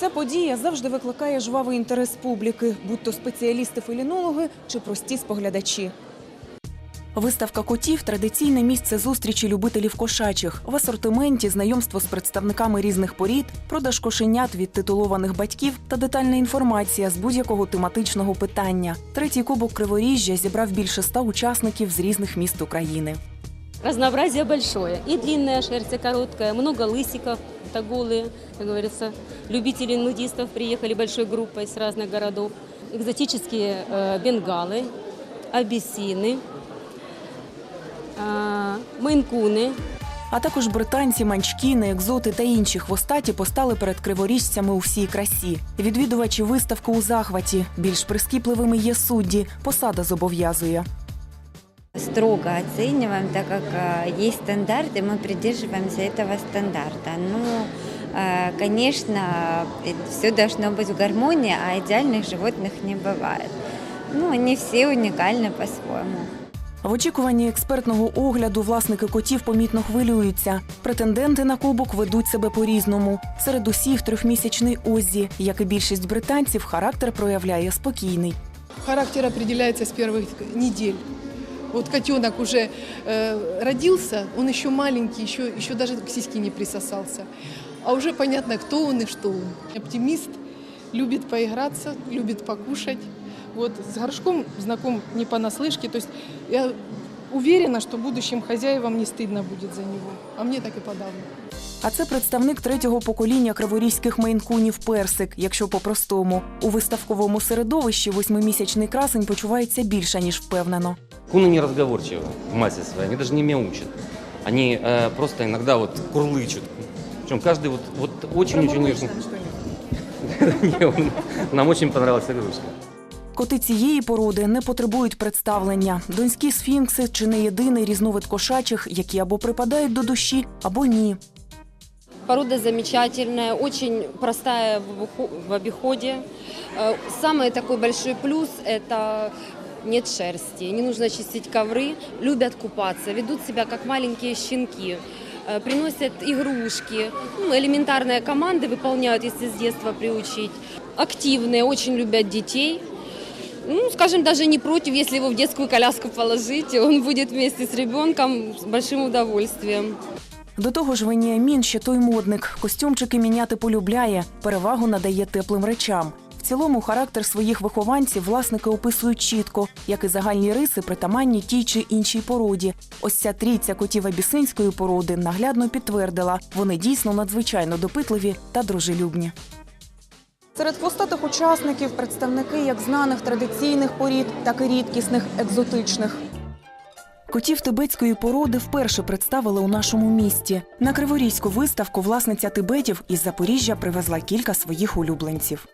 Ця подія завжди викликає жвавий інтерес публіки, будь то спеціалісти-фелінологи чи прості споглядачі. Виставка котів традиційне місце зустрічі любителів кошачих. В асортименті знайомство з представниками різних порід, продаж кошенят від титулованих батьків та детальна інформація з будь-якого тематичного питання. Третій кубок Криворіжжя зібрав більше ста учасників з різних міст України. Разнообразие большое. И длинная шерсть, и короткая, много лысиков, это голые, как говорится. Любители нудистов приехали большой группой с разных городов. Экзотические э, бенгалы, абиссины, э, мейнкуны, А також британці, манчкіни, екзоти та інші хвостаті постали перед криворіжцями у всій красі. Відвідувачі виставки у захваті. Більш прискіпливими є судді. Посада зобов'язує. строго оцениваем, так как э, есть стандарты, мы придерживаемся этого стандарта. Ну, э, конечно, все должно быть в гармонии, а идеальных животных не бывает. Ну, они все уникальны по-своему. В очікуванні експертного огляду власники котів помітно хвилюються. Претенденти на кубок ведуть себе по-різному. Серед усіх трьохмісячний Оззі, як і більшість британців, характер проявляє спокійний. Характер определяется с первых недель. Вот котенок уже э, родился, он еще маленький, еще, еще даже к сиське не присосался. А уже понятно, кто он и что он. Оптимист, любит поиграться, любит покушать. Вот с горшком знаком не понаслышке. То есть я уверена, что будущим хозяевам не стыдно будет за него. А мне так и подавно. А це представник третього покоління криворізьких мейнкунів Персик, якщо по-простому. У виставковому середовищі восьмимісячний красень почувається більше, ніж впевнено. Куны неразговорчивы в массе своей, они даже не мяучат. Они э, просто иногда вот курлычут. Причем каждый вот, вот очень-очень... Не, он- Нам очень понравилась игрушка. Коти цієї породи не потребують представлення. Донські сфінкси чи не єдиний різновид кошачих, які або припадають до душі, або ні. Порода замечательная, очень простая в обихо- в обиходе. Э, Самый такой большой плюс – это нет шерсти, не нужно чистить ковры, любят купаться, ведут себя как маленькие щенки, э, приносят игрушки, ну, элементарные команды выполняют, если с детства приучить. Активные, очень любят детей. Ну, скажем, даже не против, если его в детскую коляску положить, он будет вместе с ребенком с большим удовольствием. До того ж, Веніамін ще той модник. Костюмчики міняти полюбляє, перевагу надає теплим речам. Цілому характер своїх вихованців власники описують чітко, як і загальні риси притаманні тій чи іншій породі. Ось ця трійця котів абісинської породи наглядно підтвердила, вони дійсно надзвичайно допитливі та дружелюбні. Серед хвостатих учасників представники як знаних традиційних порід, так і рідкісних екзотичних. Котів тибетської породи вперше представили у нашому місті. На Криворізьку виставку власниця тибетів із Запоріжжя привезла кілька своїх улюбленців.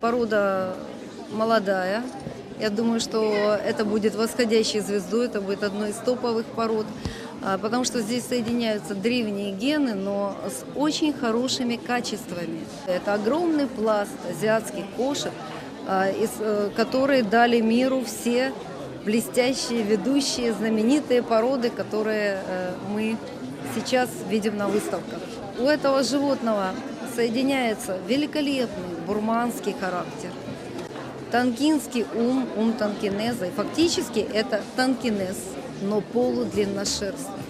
Порода молодая. Я думаю, что это будет восходящей звездой, это будет одной из топовых пород, а, потому что здесь соединяются древние гены, но с очень хорошими качествами. Это огромный пласт азиатских кошек, а, э, которые дали миру все блестящие, ведущие, знаменитые породы, которые э, мы сейчас видим на выставках. У этого животного соединяется великолепный бурманский характер, танкинский ум, ум танкинеза. И фактически это танкинез, но полудлинношерстный.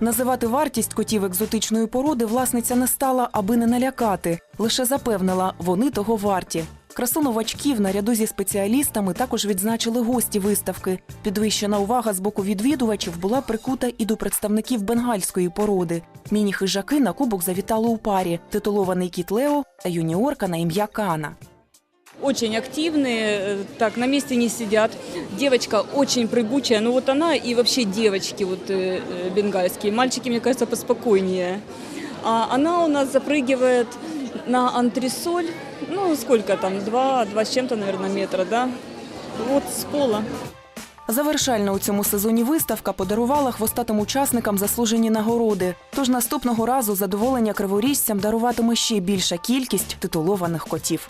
Називати вартість котів екзотичної породи власниця не стала, аби не налякати. Лише запевнила, вони того варті. Красу новачків наряду зі спеціалістами також відзначили гості виставки. Підвищена увага з боку відвідувачів була прикута і до представників бенгальської породи. Міні-хижаки на кубок завітали у парі титулований кіт Лео та юніорка на ім'я Кана. очень активные, э, так на месте не сидят. Девочка очень прыгучая, ну вот она и вообще девочки вот э, э, бенгальские. Мальчики, мне кажется, поспокойнее. А она у нас запрыгивает на антресоль, ну сколько там, два, два с чем-то, наверное, метра, да? Вот с пола. Завершальна у цьому сезоні виставка подарувала хвостатим учасникам заслужені нагороди. Тож наступного разу задоволення криворіжцям даруватиме ще більша кількість титулованих котів.